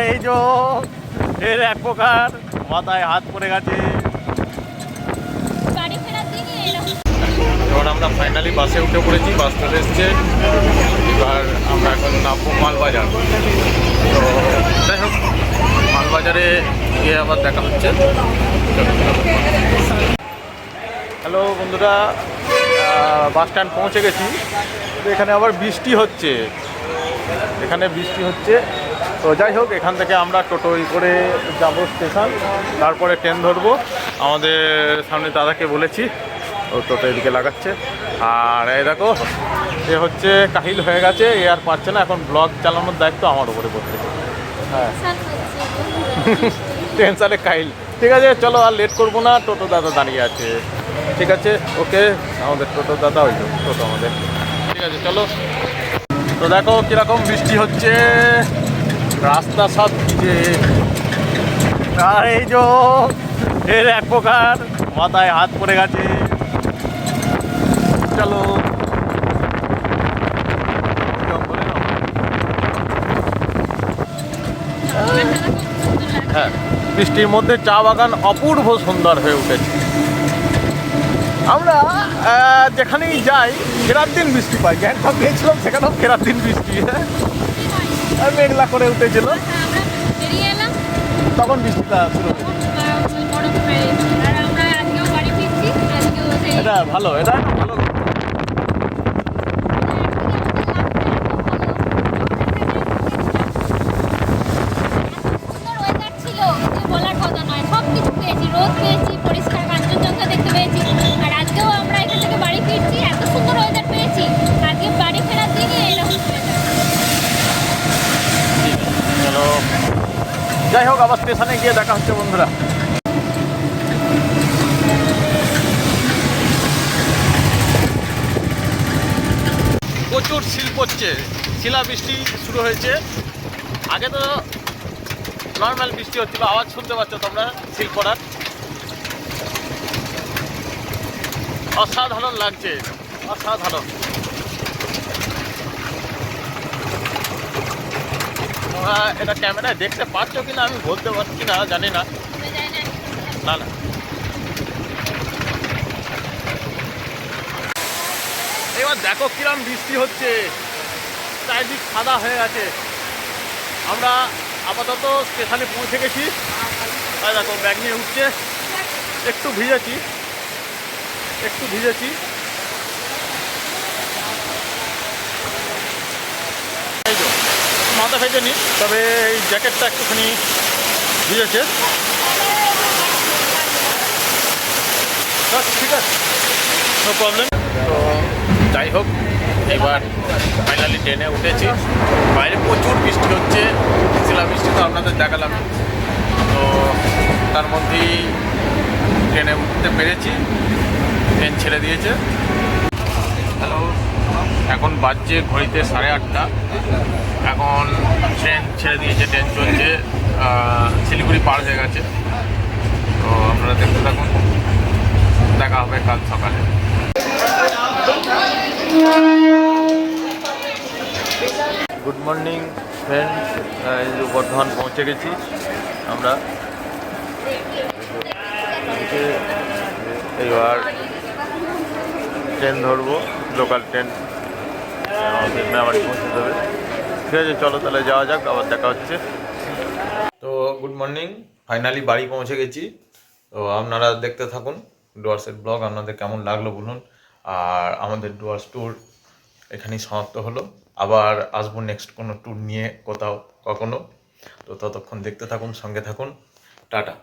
এই যে এর এক প্রকার মাথায় হাত পড়ে গেছে। এবার আমরা ফাইনালি বাসে উঠে পড়েছি বাস চলে এসছে। এবার আমরা এখন নামবো মালবাজার। তো যাই হোক মালবাজারে গিয়ে আবার দেখা হচ্ছে। হ্যালো বন্ধুরা বাস স্ট্যান্ড পৌঁছে গেছি। তো এখানে আবার বৃষ্টি হচ্ছে। এখানে বৃষ্টি হচ্ছে। তো যাই হোক এখান থেকে আমরা টোটোই করে যাব স্টেশন। তারপরে ট্রেন ধরবো। আমাদের সামনে দাদাকে বলেছি ও টোটো এদিকে লাগাচ্ছে। আর এই দেখো এ হচ্ছে কাহিল হয়ে গেছে এ আর পারছে না। এখন ব্লগ চালানোর দায়িত্ব আমার উপরে পড়ছে। হ্যাঁ। টেনশানে কাহিল। ঠিক আছে চলো আর লেট করব না টোটো দাদা দাঁড়িয়ে আছে। ঠিক আছে ওকে আমাদের টোটো দাদা ওই টোটো আমাদের। ঠিক আছে চলো। তো দেখো কীরকম বৃষ্টি হচ্ছে। রাস্তা সব আর এই যে এর এক প্রকার মাথায় হাত পড়ে গেছে। চলো। হ্যাঁ বৃষ্টির মধ্যে চা বাগান অপূর্ব সুন্দর হয়ে উঠেছে। আমরা যেখানেই যাই, ফেরার দিন বৃষ্টি পাই। গ্যাংটক গিয়েছিলাম, সেখানেও ফেরার দিন বৃষ্টি। হ্যাঁ মেঘলা করে উঠেছিল। এলাম। তখন বৃষ্টিটা শুরু হয়ে। আর এটা ভালো এটা ভালো সুন্দর ওয়েদার ছিল যে বলার কথা নয় সব কিছু পেয়েছি রোদ পেয়েছি পরিষ্কার কাঞ্চনজঙ্ঘা দেখতে পেয়েছি আর আজকেও আমরা এখান থেকে বাড়ি ফিরছি এত সুন্দর ওয়েদার পেয়েছি আজকে বাড়ি ফেরার দিকে এরকম weather। চলো যাই হোক আবার স্টেশনে গিয়ে দেখা হচ্ছে, বন্ধুরা। প্রচুর শিল্প হচ্ছে। শিলা বৃষ্টি শুরু হয়েছে। আগে তো নর্মাল বৃষ্টি হচ্ছিল, আওয়াজ শুনতে পাচ্ছ তোমরা শিল পড়ার অসাধারণ লাগছে, অসাধারণ। তোমরা এটা ক্যামেরায় দেখতে পাচ্ছ কিনা আমি বলতে পারছি না জানি না। না না। না এবার দেখো কিরম বৃষ্টি হচ্ছে। চারিদিক সাদা হয়ে গেছে আমরা আপাতত স্টেশনে পৌঁছে গেছি। আর দেখো, ব্যাগ নিয়ে উঠছে। একটু ভিজেছি। একটু ভিজেছি এই তো মাথা ভেজেনি তবে এই জ্যাকেটটা একটুখানি ভিজেছে বাস, ঠিক আছে নো প্রবলেম তো যাই হোক এবার ফাইনালি ট্রেনে উঠেছি। বাইরে প্রচুর বৃষ্টি হচ্ছে শিলা বৃষ্টি তো আপনাদের দেখালাম। তো তার মধ্যেই ট্রেনে উঠতে পেরেছি ট্রেন ছেড়ে দিয়েছে। হ্যালো এখন বাজছে ঘড়িতে সাড়ে আটটা। এখন ট্রেন ছেড়ে দিয়েছে ট্রেন চলছে শিলিগুড়ি পার হয়ে গেছে। তো আপনারা দেখতে থাকুন। দেখা হবে কাল সকালে। গুড মর্নিং ফ্রেন্ড বর্ধমান পৌঁছে গেছি আমরা। এইবার ট্রেন ধরবো লোকাল ট্রেন আমাদের পৌঁছে দেবে। ঠিক আছে, চলো তাহলে যাওয়া যাক, আবার দেখা হচ্ছে। তো গুড মর্নিং ফাইনালি বাড়ি পৌঁছে গেছি। তো আপনারা দেখতে থাকুন ডুয়ার্সের ব্লগ আপনাদের কেমন লাগল বলুন। আর আমাদের ডুয়ার্স ট্যুর এখানেই সমাপ্ত হলো। আবার আসব নেক্সট কোনো ট্যুর নিয়ে কোথাও, কখনো। তো ততক্ষণ দেখতে থাকুন, সঙ্গে থাকুন। টাটা।